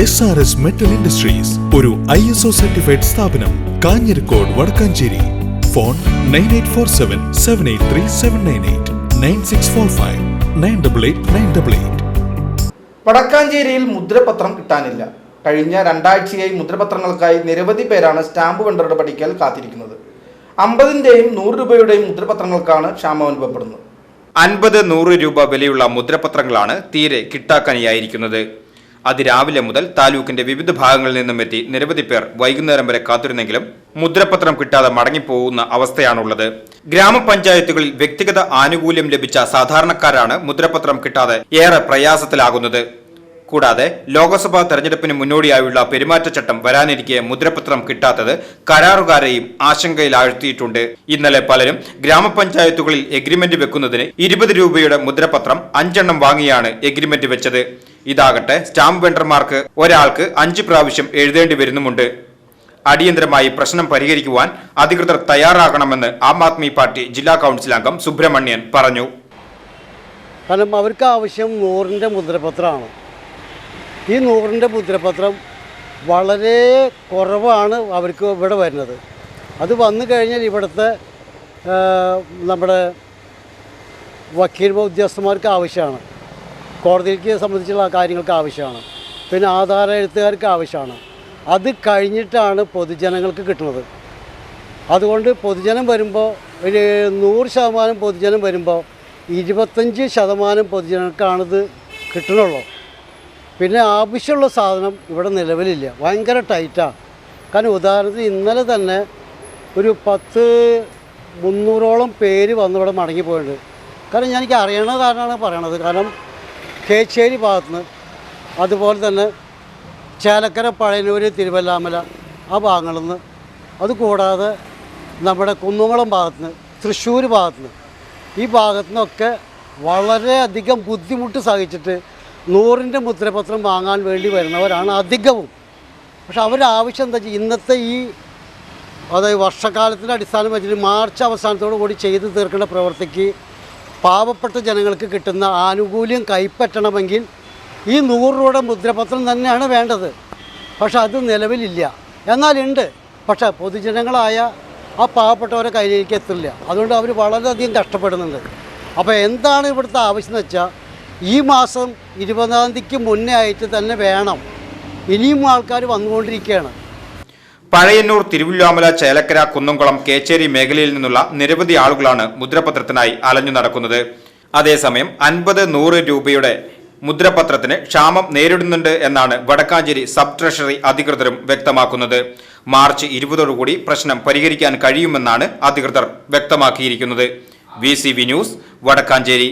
S R S metal industries ഒരു I S O certified സ്ഥാപനം Kanjirakode Vadakkanchery. Phone nine eight four seven seven eight three seven nine eight nine six four five nine double eight nine double eight വടക്കാഞ്ചേരിയിൽ മുദ്രപത്രം കിട്ടാനില്ല. കഴിഞ്ഞ രണ്ടാഴ്ചയായി മുദ്രപത്രങ്ങൾക്കായി നിരവധി പേരാണ് stamp വെണ്ടറുടെ പഠിക്കൽ കാത്തിരിക്കുന്നത്. അമ്പതിന്റെയും നൂറ് രൂപയുടെയും മുദ്രപത്രങ്ങൾക്കാണ് ക്ഷാമം അനുഭവപ്പെടുന്നത്. അൻപത് നൂറ് രൂപ വിലയുള്ള മുദ്രപത്രങ്ങളാണ് തീരെ കിട്ടാക്കനിയായിരിക്കുന്നത് അതിരാവിലെ മുതൽ താലൂക്കിന്റെ വിവിധ ഭാഗങ്ങളിൽ നിന്നും എത്തി നിരവധി പേർ വൈകുന്നേരം വരെ കാത്തിരുന്നെങ്കിലും മുദ്രപത്രം കിട്ടാതെ മടങ്ങിപ്പോകുന്ന അവസ്ഥയാണുള്ളത്. ഗ്രാമപഞ്ചായത്തുകളിൽ വ്യക്തിഗത ആനുകൂല്യം ലഭിച്ച സാധാരണക്കാരാണ് മുദ്രപത്രം കിട്ടാതെ ഏറെ പ്രയാസത്തിലാകുന്നത്. കൂടാതെ ലോക്സഭാ തെരഞ്ഞെടുപ്പിന് മുന്നോടിയായുള്ള പെരുമാറ്റച്ചട്ടം വരാനിരിക്കെ മുദ്രപത്രം കിട്ടാത്തത് കരാറുകാരെയും ആശങ്കയിലാഴ്ത്തിയിട്ടുണ്ട്. ഇന്നലെ പലരും ഗ്രാമപഞ്ചായത്തുകളിൽ എഗ്രിമെന്റ് വെക്കുന്നതിന് ഇരുപത് രൂപയുടെ മുദ്രപത്രം അഞ്ചെണ്ണം വാങ്ങിയാണ് എഗ്രിമെന്റ് വെച്ചത്. ഇതാകട്ടെ സ്റ്റാമ്പ് വെണ്ടർമാർക്ക് ഒരാൾക്ക് അഞ്ച് പ്രാവശ്യം എഴുതേണ്ടി വരുന്നുമുണ്ട്. അടിയന്തരമായി പ്രശ്നം പരിഹരിക്കുവാൻ അധികൃതർ തയ്യാറാകണമെന്ന് ആം ആദ്മി പാർട്ടി ജില്ലാ കൗൺസിൽ അംഗം സുബ്രഹ്മണ്യൻ പറഞ്ഞു. കാരണം അവർക്ക് ആവശ്യം നൂറിന്റെ മുദ്രപത്രമാണ്. ഈ നൂറിന്റെ മുദ്രപത്രം വളരെ കുറവാണ് അവർക്ക് ഇവിടെ വരുന്നത്. അത് വന്നു കഴിഞ്ഞാൽ ഇവിടുത്തെ നമ്മുടെ വക്കീൽ ഉദ്യോഗസ്ഥന്മാർക്ക് ആവശ്യമാണ്. കോടതിക്ക് സംബന്ധിച്ചുള്ള കാര്യങ്ങൾക്ക് ആവശ്യമാണ്. പിന്നെ ആധാര എഴുത്തുകാർക്ക് ആവശ്യമാണ്. അത് കഴിഞ്ഞിട്ടാണ് പൊതുജനങ്ങൾക്ക് കിട്ടുന്നത്. അതുകൊണ്ട് പൊതുജനം വരുമ്പോൾ ഒരു നൂറ് ശതമാനം പൊതുജനം വരുമ്പോൾ ഇരുപത്തഞ്ച് ശതമാനം പൊതുജനങ്ങൾക്കാണിത് കിട്ടണുള്ളൂ. പിന്നെ ആവശ്യമുള്ള സാധനം ഇവിടെ നിലവിലില്ല. ഭയങ്കര ടൈറ്റാണ് കാരണം ഉദാഹരണത്തിന് ഇന്നലെ തന്നെ ഒരു പത്ത് മുന്നൂറോളം പേര് വന്നിവിടെ മടങ്ങിപ്പോയിട്ടുണ്ട്. കാരണം ഞാൻ എനിക്ക് അറിയണ കാരണമാണ് പറയണത്. കാരണം കേച്ചേരി ഭാഗത്തുനിന്ന് അതുപോലെ തന്നെ ചേലക്കര പഴയനൂര് തിരുവല്ലാമല ആ ഭാഗങ്ങളിൽ നിന്ന്. അതുകൂടാതെ നമ്മുടെ കുന്നുകുളം ഭാഗത്തുനിന്ന് തൃശ്ശൂർ ഭാഗത്തുനിന്ന് ഈ ഭാഗത്തു നിന്നൊക്കെ വളരെയധികം ബുദ്ധിമുട്ട് സഹിച്ചിട്ട് നൂറിന്റെ മുദ്രപത്രം വാങ്ങാൻ വേണ്ടി വരുന്നവരാണ് അധികവും. പക്ഷെ അവരുടെ ആവശ്യം എന്താ വെച്ചാൽ ഇന്നത്തെ ഈ അതായത് വർഷക്കാലത്തിന്റെ അടിസ്ഥാനം വെച്ചിട്ട് മാർച്ച് അവസാനത്തോടു കൂടി ചെയ്തു തീർക്കേണ്ട പ്രവൃത്തിക്ക് പാവപ്പെട്ട ജനങ്ങൾക്ക് കിട്ടുന്ന ആനുകൂല്യം കൈപ്പറ്റണമെങ്കിൽ ഈ നൂറ് രൂപയുടെ മുദ്രപത്രം തന്നെയാണ് വേണ്ടത്. പക്ഷെ അത് നിലവിലില്ല. എന്നാലുണ്ട് പക്ഷെ പൊതുജനങ്ങളായ ആ പാവപ്പെട്ടവരെ കയ്യിലേക്ക് എത്തില്ല അതുകൊണ്ട് അവർ വളരെയധികം കഷ്ടപ്പെടുന്നുണ്ട്. അപ്പോൾ എന്താണ് ഇവിടുത്തെ ആവശ്യം എന്ന് വെച്ചാൽ ഈ മാസം ഇരുപതാം തീയതിക്ക് മുന്നേ ആയിട്ട് തന്നെ വേണം. ഇനിയും ആൾക്കാർ വന്നുകൊണ്ടിരിക്കുകയാണ്. പഴയന്നൂർ തിരുവില്ലാമല ചേലക്കര കുന്നംകുളം കേച്ചേരി മേഖലയിൽ നിന്നുള്ള നിരവധി ആളുകളാണ് മുദ്രപത്രത്തിനായി അലഞ്ഞു നടക്കുന്നത്. അതേസമയം അൻപത് നൂറ് രൂപയുടെ മുദ്രപത്രത്തിന് ക്ഷാമം നേരിടുന്നുണ്ട് എന്നാണ് വടക്കാഞ്ചേരി സബ് ട്രഷറി അധികൃതരും വ്യക്തമാക്കുന്നത്. മാർച്ച് ഇരുപതോടുകൂടി പ്രശ്നം പരിഹരിക്കാൻ കഴിയുമെന്നാണ് അധികൃതർ വ്യക്തമാക്കിയിരിക്കുന്നത്. V news Vadakkanchery.